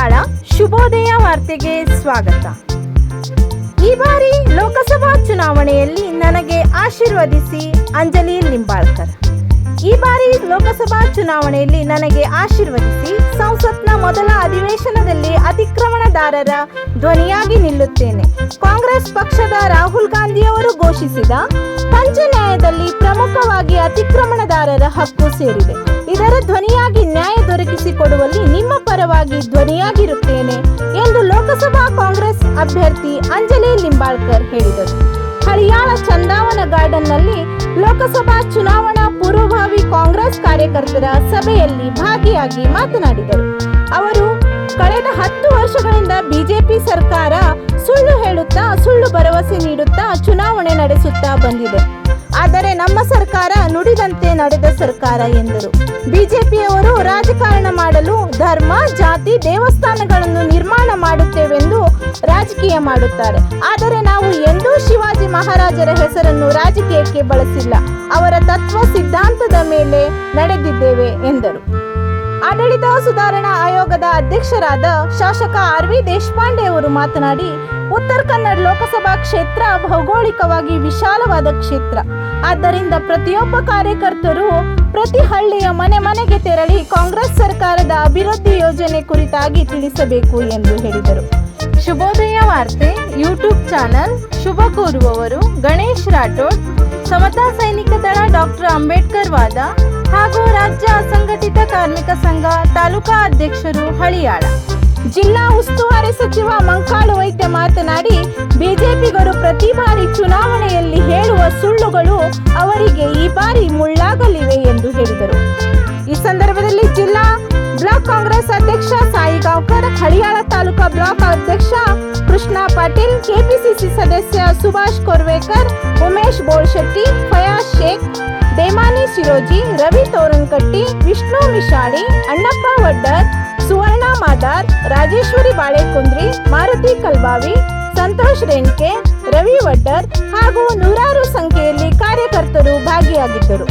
ಶುಭೋದಯ ವಾರ್ತೆಗೆ ಸ್ವಾಗತ. ಈ ಬಾರಿ ಲೋಕಸಭಾ ಚುನಾವಣೆಯಲ್ಲಿ ನನಗೆ ಆಶೀರ್ವದಿಸಿ ಅಂಜಲಿ ನಿಂಬಾಳ್ಕರ್. ಈ ಬಾರಿ ಲೋಕಸಭಾ ಚುನಾವಣೆಯಲ್ಲಿ ನನಗೆ ಆಶೀರ್ವದಿಸಿ ಸಂಸತ್ನ ಮೊದಲ ಅಧಿವೇಶನದಲ್ಲಿ ಅತಿಕ್ರಮಣದಾರರ ಧ್ವನಿಯಾಗಿ ನಿಲ್ಲುತ್ತೇನೆ. ಕಾಂಗ್ರೆಸ್ ಪಕ್ಷದ ರಾಹುಲ್ ಗಾಂಧಿಯವರು ಘೋಷಿಸಿದ ಪಂಚ ನ್ಯಾಯದಲ್ಲಿ ಪ್ರಮುಖವಾಗಿ ಅತಿಕ್ರಮಣದಾರರ ಹಕ್ಕು ಸೇರಿದೆ. ಇದರ ಧ್ವನಿಯಾಗಿ ನ್ಯಾಯ ದೊರಕಿಸಿಕೊಡುವಲ್ಲಿ ನಿಮ್ಮ ಪರವಾಗಿ ಧ್ವನಿಯಾಗಿರುತ್ತೇನೆ ಎಂದು ಲೋಕಸಭಾ ಕಾಂಗ್ರೆಸ್ ಅಭ್ಯರ್ಥಿ ಅಂಜಲಿ ಲಿಂಬಾಳ್ಕರ್ ಹೇಳಿದರು. ಹರಿಯಾಣ ಚಂದಾವನ ಗಾರ್ಡನ್ನಲ್ಲಿ ಲೋಕಸಭಾ ಚುನಾವಣಾ ಪೂರ್ವಭಾವಿ ಕಾಂಗ್ರೆಸ್ ಕಾರ್ಯಕರ್ತರ ಸಭೆಯಲ್ಲಿ ಭಾಗಿಯಾಗಿ ಮಾತನಾಡಿದರು. ಅವರು ಕಳೆದ ಹತ್ತು ವರ್ಷಗಳಿಂದ ಬಿಜೆಪಿ ಸರ್ಕಾರ ಸುಳ್ಳು ಹೇಳುತ್ತಾ ಸರ್ಕಾರ ನುಡಿದಂತೆ ನಡೆದ ಸರ್ಕಾರ ಎಂದರು. ಬಿಜೆಪಿಯವರು ರಾಜಕಾರಣ ಮಾಡಲು ಧರ್ಮ, ಜಾತಿ, ದೇವಸ್ಥಾನಗಳನ್ನು ನಿರ್ಮಾಣ ಮಾಡುತ್ತೇವೆಂದು ರಾಜಕೀಯ ಮಾಡುತ್ತಾರೆ. ಆದರೆ ನಾವು ಎಂದೂ ಶಿವಾಜಿ ಮಹಾರಾಜರ ಹೆಸರನ್ನು ರಾಜಕೀಯಕ್ಕೆ ಬಳಸಿಲ್ಲ. ಅವರ ತತ್ವ ಸಿದ್ಧಾಂತದ ಮೇಲೆ ನಡೆದಿದ್ದೇವೆ ಎಂದರು. ಆಡಳಿತ ಸುಧಾರಣಾ ಆಯೋಗದ ಅಧ್ಯಕ್ಷರಾದ ಶಾಸಕ ಆರ್ ವಿ ದೇಶಪಾಂಡೆ ಅವರು ಮಾತನಾಡಿ ಉತ್ತರ ಕನ್ನಡ ಲೋಕಸಭಾ ಕ್ಷೇತ್ರ ಭೌಗೋಳಿಕವಾಗಿ ವಿಶಾಲವಾದ ಕ್ಷೇತ್ರ. ಆದ್ದರಿಂದ ಪ್ರತಿಯೊಬ್ಬ ಕಾರ್ಯಕರ್ತರು ಪ್ರತಿ ಹಳ್ಳಿಯ ಮನೆ ಮನೆಗೆ ತೆರಳಿ ಕಾಂಗ್ರೆಸ್ ಸರ್ಕಾರದ ಅಭಿವೃದ್ಧಿ ಯೋಜನೆ ಕುರಿತಾಗಿ ತಿಳಿಸಬೇಕು ಎಂದು ಹೇಳಿದರು. ಶುಭೋದಯ ವಾರ್ತೆ, ಯೂಟ್ಯೂಬ್ ಚಾನಲ್ ಶುಭ ಕೋರುವವರು ಗಣೇಶ್ ರಾಠೋಡ್, ಸಮತಾ ಸೈನಿಕ ದಳ ಡಾಕ್ಟರ್ ಅಂಬೇಡ್ಕರ್ ವಾದ ಹಾಗೂ ರಾಜ್ಯ ಅಸಂಘಟಿತ ಕಾರ್ಮಿಕ ಸಂಘ ತಾಲೂಕಾ ಅಧ್ಯಕ್ಷರು ಹಳಿಯಾಳ. ಜಿಲ್ಲಾ ಉಸ್ತುವಾರಿ ಸಚಿವ ಮಂಕಾಳು ವೈದ್ಯ ಮಾತನಾಡಿ ಬಿಜೆಪಿಗರು ಪ್ರತಿ ಬಾರಿ ಚುನಾವಣೆಯಲ್ಲಿ ಹೇಳುವ ಸುಳ್ಳುಗಳು ಅವರಿಗೆ ಈ ಬಾರಿ ಮುಳ್ಳಾಗಲಿವೆ ಎಂದು ಹೇಳಿದರು. ಈ ಸಂದರ್ಭದಲ್ಲಿ ಜಿಲ್ಲಾ ಬ್ಲಾಕ್ ಕಾಂಗ್ರೆಸ್ ಅಧ್ಯಕ್ಷ ಸಾಯಿ ಗಾಂವ್ಕರ್ ಹಳಿಯಾಳ ತಾಲೂಕಾ ಬ್ಲಾಕ್ ಅಧ್ಯಕ್ಷ ಕೃಷ್ಣ ಪಾಟೀಲ್, ಕೆಪಿಸಿಸಿ ಸದಸ್ಯ ಸುಭಾಷ್ ಕೊರ್ವೇಕರ್, ಉಮೇಶ್ ಬೋಳ್ಶೆಟ್ಟಿ, ಫಯಾಜ್ ಶೇಖ್, ದೇಮಾನಿ ಸಿರೋಜಿ ರವಿ ತೋರಣಕಟ್ಟಿ ವಿಷ್ಣು ಮಿಶಾಳಿ, ಅಣ್ಣಪ್ಪ ವಡ್ಡರ್, ಸುವರ್ಣ ಮಾದಾರ್, ರಾಜೇಶ್ವರಿ ಬಾಳೆಕುಂದ್ರಿ, ಮಾರುತಿ ಕಲ್ಬಾವಿ, ಸಂತೋಷ್ ರೇಣ್ಕೆ, ರವಿ ವಡ್ಡರ್ ಹಾಗೂ ನೂರಾರು ಸಂಖ್ಯೆಯಲ್ಲಿ ಕಾರ್ಯಕರ್ತರು ಭಾಗಿಯಾಗಿದ್ದರು.